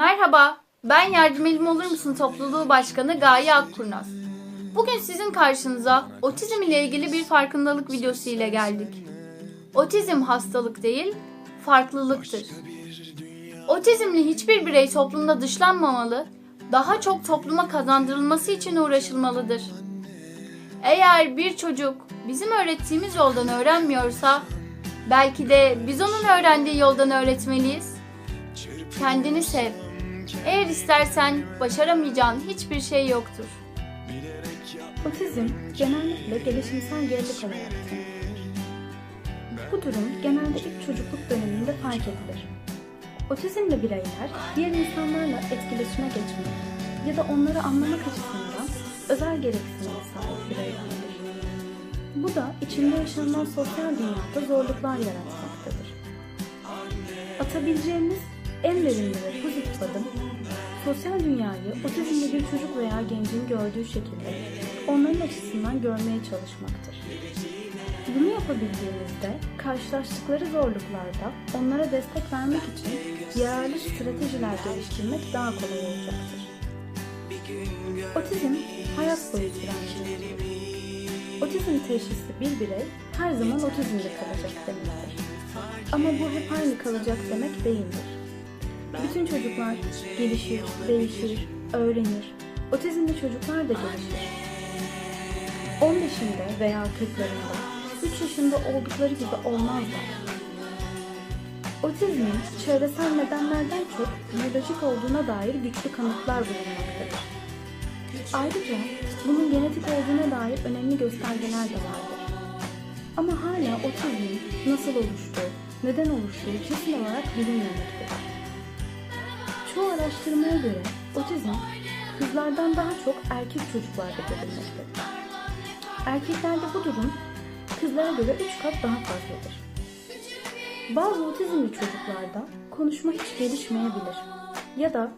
Merhaba, ben Yardım Elim Olur Musun topluluğu başkanı Gaye Akkurnaz. Bugün sizin karşınıza otizm ile ilgili bir farkındalık videosu ile geldik. Otizm hastalık değil, farklılıktır. Otizmli hiçbir birey toplumda dışlanmamalı, daha çok topluma kazandırılması için uğraşılmalıdır. Eğer bir çocuk bizim öğrettiğimiz yoldan öğrenmiyorsa, belki de biz onun öğrendiği yoldan öğretmeliyiz. Kendini sev. Eğer istersen başaramayacağın hiçbir şey yoktur. Otizm genellikle gelişimsel gerilik olarak tanımlanır. Bu durum genelde ilk çocukluk döneminde fark edilir. Otizmli bireyler diğer insanlarla etkileşime geçmek ya da onları anlamak açısından özel gereksinime sahip bireylerdir. Bu da içinde yaşanılan sosyal dünyada zorluklar yaratmaktadır. Atabileceğimiz en verimli ve pozitif adım, sosyal dünyayı otizmli bir çocuk veya gencin gördüğü şekilde onların açısından görmeye çalışmaktır. Bunu yapabildiğimizde karşılaştıkları zorluklarda onlara destek vermek için yararlı stratejiler geliştirmek daha kolay olacaktır. Otizm hayat boyu süren sorundur. Otizm teşhisi bir birey her zaman otizmde kalacak demektir. Ama bu hep aynı kalacak demek değildir. Bütün çocuklar gelişir, değişir, öğrenir. Otizmli çocuklar da gelişir. 15'inde veya 40'larında, 3 yaşında oldukları gibi olmazlar. Otizmin çevresel nedenlerden çok biyolojik olduğuna dair güçlü kanıtlar bulunmaktadır. Ayrıca bunun genetik olduğuna dair önemli göstergeler de vardır. Ama hala otizmin nasıl oluştuğu, neden oluştuğu kesin olarak bilinmemektedir. Çoğu araştırmaya göre otizm kızlardan daha çok erkek çocuklarda görülmektedir. Erkeklerde bu durum kızlara göre 3 kat daha fazladır. Bazı otizmli çocuklarda konuşma hiç gelişmeyebilir ya da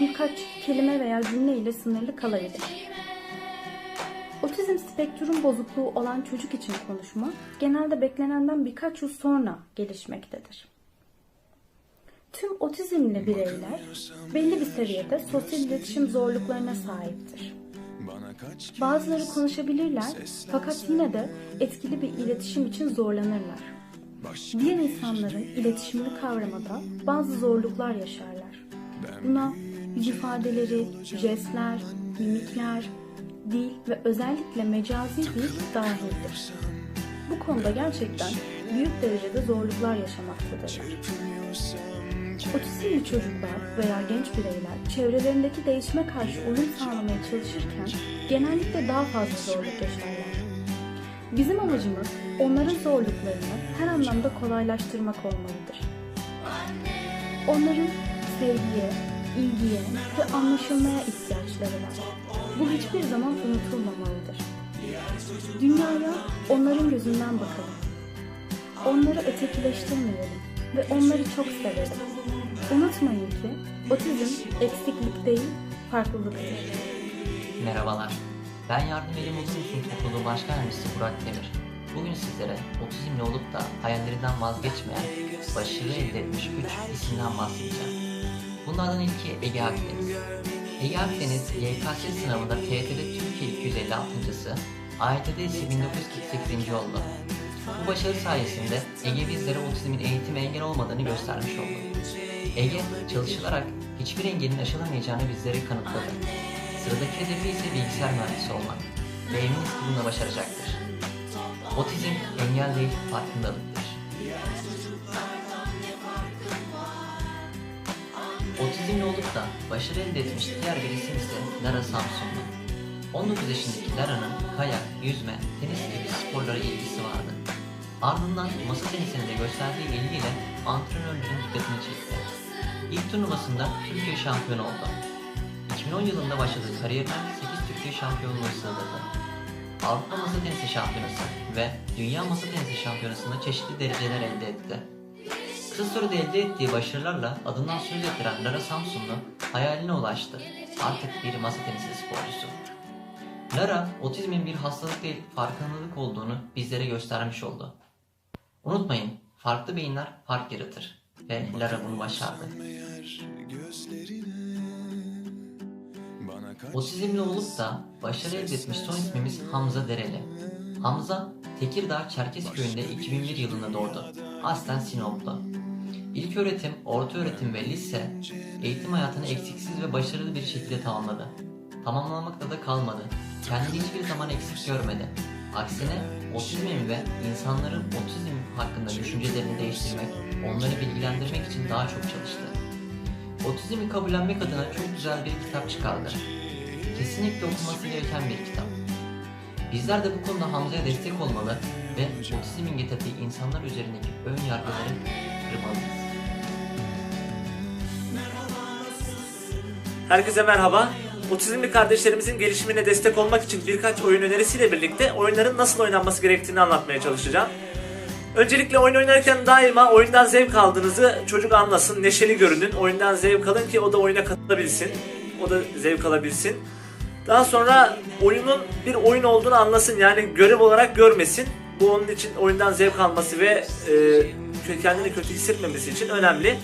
birkaç kelime veya cümle ile sınırlı kalabilir. Otizm spektrum bozukluğu olan çocuk için konuşma genelde beklenenden birkaç yıl sonra gelişmektedir. Tüm otizmli bireyler belli bir seviyede sosyal iletişim zorluklarına sahiptir. Bazıları konuşabilirler fakat yine de etkili bir iletişim için zorlanırlar. Diğer insanların iletişimini kavramada bazı zorluklar yaşarlar. Buna ifadeleri, jestler, mimikler, dil ve özellikle mecazi dil dahildir. Bu konuda gerçekten büyük derecede zorluklar yaşamaktadırlar. Otizmli çocuklar veya genç bireyler çevrelerindeki değişime karşı uyum sağlamaya çalışırken genellikle daha fazla zorluk yaşarlar. Bizim amacımız onların zorluklarını her anlamda kolaylaştırmak olmalıdır. Onların sevgiye, ilgiye ve anlaşılmaya ihtiyaçları var. Bu hiçbir zaman unutulmamalıdır. Dünyaya onların gözünden bakalım. Onları ötekileştirmeyelim ve onları çok sevelim. Unutmayın ki otizm eksiklik değil, farklılıktır. Merhabalar. Ben Yardım Elim Musun Topluluğu Başkan Yardımcısı Burak Demir. Bugün sizlere otizmli olup da hayallerinden vazgeçmeyen, başarı elde etmiş 3 isimden bahsedeceğim. Bunlardan ilki Ege Akdeniz. Ege Akdeniz, YKS sınavında TYT'de Türkiye 256.sı, AYT'de ise 1948. oldu. Bu başarı sayesinde Ege bizlere otizmin eğitim engel olmadığını göstermiş oldu. Ege çalışılarak hiçbir engelin aşılamayacağını bizlere kanıtladı. Sıradaki hedefi ise bilgisayar mühendisi olmak ve eminiz ki bunu başaracaktır. Otizm engel değil farkındalıktır. Otizmli olup da başarı elde etmiş diğer bir isim ise Lara Samsunlu. 19 yaşındaki Lara'nın kayak, yüzme, tenis gibi sporlara ilgisi vardı. Ardından masa tenisine de gösterdiği ilgiyle antrenörlerin dikkatini çekti. İlk turnuvasında Türkiye şampiyonu oldu. 2010 yılında başladığı kariyerine 8 Türkiye şampiyonluğu sığdırdı. Avrupa Masa Tenisi Şampiyonası ve Dünya Masa Tenisi Şampiyonası'nda çeşitli dereceler elde etti. Kısa sürede elde ettiği başarılarla adından söz ettiren Lara Samsunlu hayaline ulaştı. Artık bir masa tenisi sporcusu. Lara, otizmin bir hastalık değil, farkındalık olduğunu bizlere göstermiş oldu. Unutmayın, farklı beyinler fark yaratır. Ve Lara bunu başardı. O Otizmli olup da başarı elde etmiş son ismimiz Hamza Dereli. Hamza, Tekirdağ Çerkezköy'ünde 2001 yılında doğdu. Aslen Sinoplu. İlk öğretim, orta öğretim ve lise eğitim hayatını eksiksiz ve başarılı bir şekilde tamamladı. Tamamlamakta da kalmadı. Kendini hiçbir zaman eksik görmedi. Aksine otizmin ve insanların otizm hakkında düşüncelerini değiştirmek, onları bilgilendirmek için daha çok çalıştı. Otizmi kabullenmek adına çok güzel bir kitap çıkardı. Kesinlikle okunması gereken bir kitap. Bizler de bu konuda Hamza'ya destek olmalı ve otizmin getirdiği insanlar üzerindeki ön yargıları kırmalıyız. Herkese merhaba. Otizmli kardeşlerimizin gelişimine destek olmak için birkaç oyun önerisiyle birlikte oyunların nasıl oynanması gerektiğini anlatmaya çalışacağım. Öncelikle oyun oynarken daima oyundan zevk aldığınızı çocuk anlasın, neşeli görünün, oyundan zevk alın ki o da oyuna katılabilsin, o da zevk alabilsin. Daha sonra oyunun bir oyun olduğunu anlasın yani görev olarak görmesin. Bu onun için oyundan zevk alması ve e, kendini kötü hissetmemesi için önemli.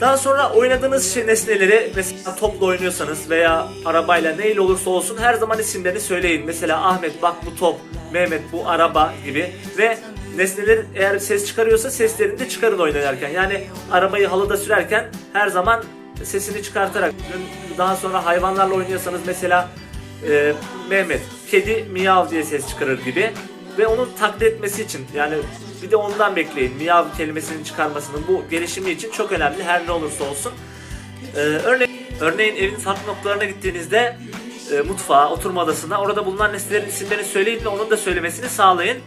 Daha sonra oynadığınız şey nesneleri mesela topla oynuyorsanız veya arabayla neyle olursa olsun her zaman isimlerini söyleyin. Mesela Ahmet bak bu top, Mehmet bu araba gibi ve nesneler eğer ses çıkarıyorsa seslerini de çıkarın oynarken. Yani arabayı halıda sürerken her zaman sesini çıkartarak daha sonra hayvanlarla oynuyorsanız mesela e, Mehmet kedi miyav diye ses çıkarır gibi ve onu taklit etmesi için yani bir de ondan bekleyin miyav kelimesinin çıkarmasının bu gelişimi için çok önemli her ne olursa olsun. Ee, örneğin, örneğin evin farklı noktalarına gittiğinizde e, mutfağa, oturma odasına orada bulunan nesnelerin isimlerini söyleyin ve onun da söylemesini sağlayın.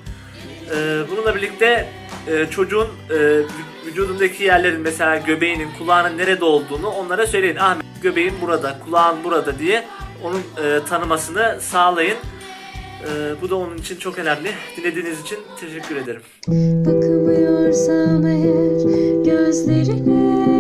Ee, bununla birlikte e, çocuğun e, vü- vücudundaki yerlerin mesela göbeğinin, kulağının nerede olduğunu onlara söyleyin. Ahmet göbeğin burada, kulağın burada diye onun e, tanımasını sağlayın. Ee, bu da onun için çok önemli. Dinlediğiniz için teşekkür ederim. Bakamıyorsam eğer gözlerine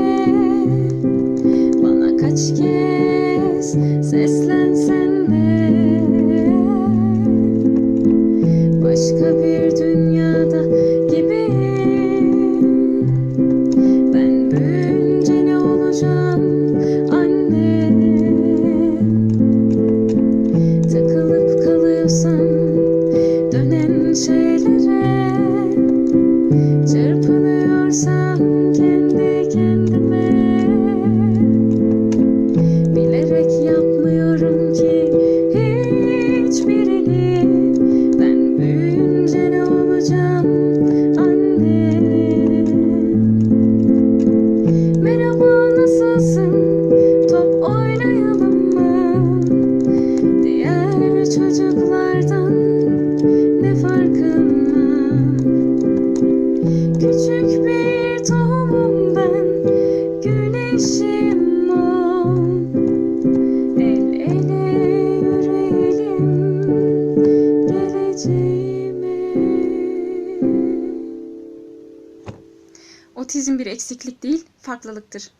eksiklik değil, farklılıktır.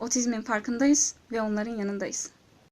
Otizmin farkındayız ve onların yanındayız.